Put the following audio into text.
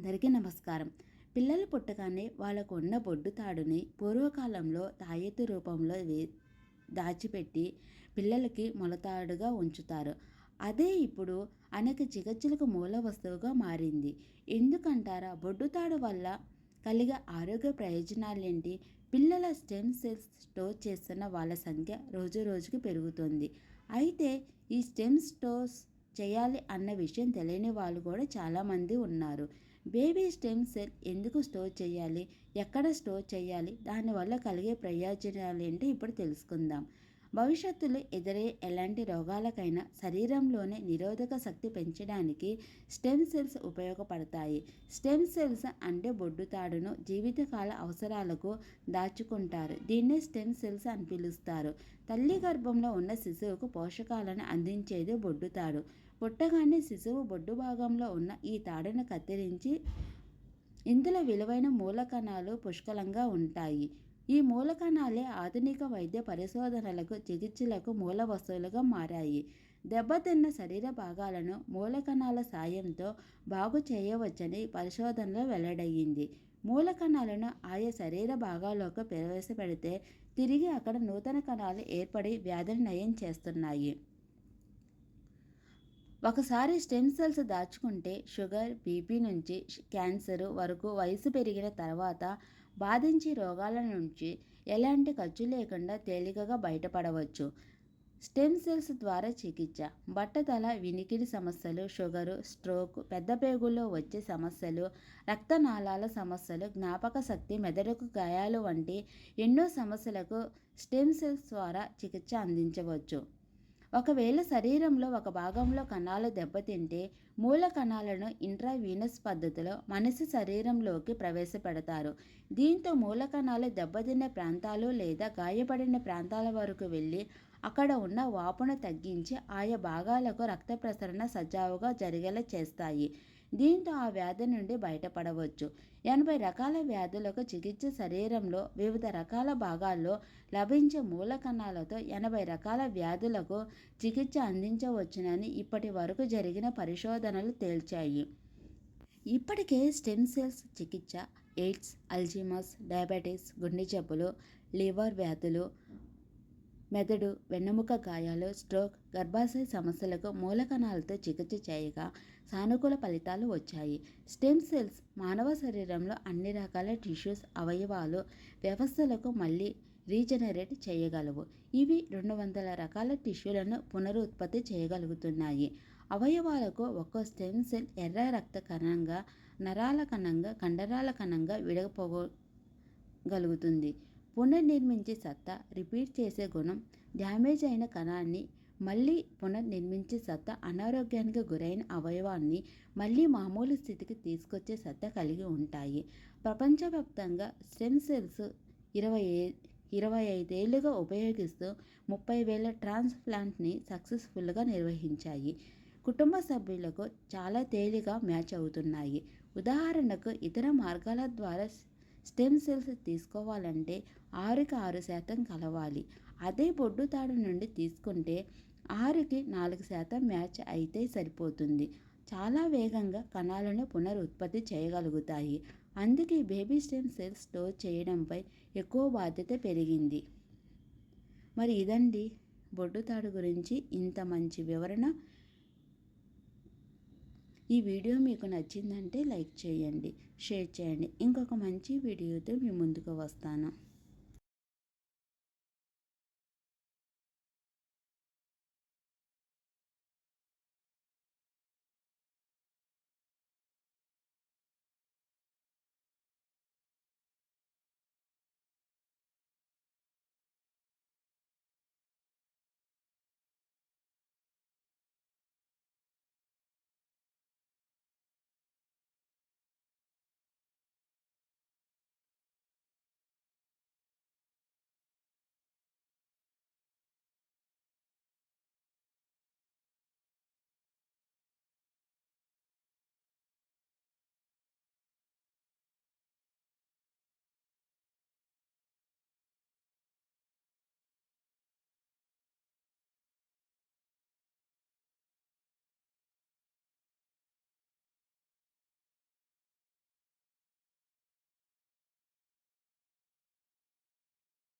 అందరికీ నమస్కారం. పిల్లలు పుట్టగానే వాళ్ళకు ఉన్న బొడ్డు తాడుని పూర్వకాలంలో తాయెత్తు రూపంలో వే దాచిపెట్టి పిల్లలకి మొలతాడుగా ఉంచుతారు. అదే ఇప్పుడు అనేక చికిత్సలకు మూల వస్తువుగా మారింది. ఎందుకంటారా? బొడ్డు తాడు వల్ల కలిగే ఆరోగ్య ప్రయోజనాలేంటి? పిల్లల స్టెమ్ సెల్స్ స్టోర్ చేస్తున్న వాళ్ళ సంఖ్య రోజు రోజుకి పెరుగుతుంది. అయితే ఈ స్టెమ్ స్టోర్స్ చేయాలి అన్న విషయం తెలియని వాళ్ళు కూడా చాలామంది ఉన్నారు. బేబీ స్టెమ్ సెల్ ఎందుకు స్టోర్ చేయాలి? ఎక్కడ స్టోర్ చేయాలి? దానివల్ల కలిగే ప్రయోజనాలు ఏంటి ఇప్పుడు తెలుసుకుందాం. భవిష్యత్తులో ఎదురే ఎలాంటి రోగాలకైనా శరీరంలోనే నిరోధక శక్తి పెంచడానికి స్టెమ్ సెల్స్ ఉపయోగపడతాయి. స్టెమ్ సెల్స్ అంటే బొడ్డు తాడును జీవితకాల అవసరాలకు దాచుకుంటారు. దీన్నే స్టెమ్ సెల్స్ అని పిలుస్తారు. తల్లి గర్భంలో ఉన్న శిశువుకు పోషకాలను అందించేది బొడ్డు తాడు. పుట్టగానే శిశువు బొడ్డు భాగంలో ఉన్న ఈ తాడును కత్తిరించి ఇందులో విలువైన మూలకణాలు పుష్కలంగా ఉంటాయి. ఈ మూలకణాలే ఆధునిక వైద్య పరిశోధనలకు చికిత్సలకు మూల వస్తువులుగా మారాయి. దెబ్బతిన్న శరీర భాగాలను మూలకణాల సాయంతో బాగు చేయవచ్చని పరిశోధనలో వెల్లడయ్యింది. మూలకణాలను ఆయా శరీర భాగాల్లోకి ప్రవేశపెడితే తిరిగి అక్కడ నూతన కణాలు ఏర్పడి వ్యాధిని నయం చేస్తున్నాయి. ఒకసారి స్టెమ్ సెల్స్ దాచుకుంటే షుగర్ బీపీ నుంచి క్యాన్సర్ వరకు వయసు పెరిగిన తర్వాత బాధించే రోగాల నుంచి ఎలాంటి ఖర్చు లేకుండా తేలికగా బయటపడవచ్చు. స్టెమ్ సెల్స్ ద్వారా చికిత్స. బట్టతల వినికిడి సమస్యలు షుగరు స్ట్రోక్ పెద్ద పేగుల్లో వచ్చే సమస్యలు రక్తనాళాల సమస్యలు జ్ఞాపక శక్తి మెదడుకు గాయాలు వంటి ఎన్నో సమస్యలకు స్టెమ్ సెల్స్ ద్వారా చికిత్స అందించవచ్చు. ఒకవేళ శరీరంలో ఒక భాగంలో కణాలు దెబ్బతింటే మూల కణాలను ఇంట్రావీనస్ పద్ధతిలో మనిషి శరీరంలోకి ప్రవేశపెడతారు. దీంతో మూల కణాలు దెబ్బతిన్న ప్రాంతాలు లేదా గాయపడిన ప్రాంతాల వరకు వెళ్ళి అక్కడ ఉన్న వాపును తగ్గించి ఆయా భాగాలకు రక్త ప్రసరణ సజావుగా జరిగేలా చేస్తాయి. దీంతో ఆ వ్యాధి నుండి బయటపడవచ్చు. ఎనభై రకాల వ్యాధులకు చికిత్స శరీరంలో వివిధ రకాల భాగాల్లో లభించే మూల కణాలతో ఎనభై రకాల వ్యాధులకు చికిత్స అందించవచ్చునని ఇప్పటి వరకు జరిగిన పరిశోధనలు తేల్చాయి. ఇప్పటికే స్టెమ్ సెల్స్ చికిత్స ఎయిడ్స్ అల్జీమస్ డయాబెటీస్ గుండె జబ్బులు లివర్ వ్యాధులు మెదడు వెన్నెముక గాయాలు స్ట్రోక్ గర్భాశయ సమస్యలకు మూలకణాలతో చికిత్స చేయగా సానుకూల ఫలితాలు వచ్చాయి. స్టెమ్ సెల్స్ మానవ శరీరంలో అన్ని రకాల టిష్యూస్ అవయవాలు వ్యవస్థలకు మళ్ళీ రీజనరేట్ చేయగలవు. ఇవి రెండు వందల రకాల టిష్యూలను పునరుత్పత్తి చేయగలుగుతున్నాయి. అవయవాలకు ఒక్కో స్టెమ్ సెల్ ఎర్ర రక్త కణంగా నరాల కణంగా కండరాల కణంగా విడగపోగలుగుతుంది పునర్నిర్మించే సత్తా రిపీట్ చేసే గుణం డ్యామేజ్ అయిన కణాన్ని మళ్ళీ పునర్నిర్మించే సత్తా అనారోగ్యానికి గురైన అవయవాన్ని మళ్ళీ మామూలు స్థితికి తీసుకొచ్చే సత్తా కలిగి ఉంటాయి. ప్రపంచవ్యాప్తంగా స్టెమ్ సెల్స్ ఇరవై ఇరవై ఐదేళ్ళుగా ఉపయోగిస్తూ ముప్పై వేల ట్రాన్స్ప్లాంట్ని సక్సెస్ఫుల్గా నిర్వహించాయి. కుటుంబ సభ్యులకు చాలా తేలిగా మ్యాచ్ అవుతున్నాయి. ఉదాహరణకు ఇతర మార్గాల ద్వారా స్టెమ్ సెల్స్ తీసుకోవాలంటే ఆరుకి ఆరు శాతం కలవాలి. అదే బొడ్డు తాడు నుండి తీసుకుంటే ఆరుకి నాలుగు శాతం మ్యాచ్ అయితే సరిపోతుంది. చాలా వేగంగా కణాలను పునరుత్పత్తి చేయగలుగుతాయి. అందుకే బేబీ స్టెమ్ సెల్స్ స్టోర్ చేయడంపై ఎక్కువ బాధ్యత పెరిగింది. మరి ఇదండి బొడ్డు తాడు గురించి ఇంత మంచి వివరణ. ఈ వీడియో మీకు నచ్చిందంటే లైక్ చేయండి షేర్ చేయండి. ఇంకొక మంచి వీడియోతో మీ ముందుకు వస్తాను.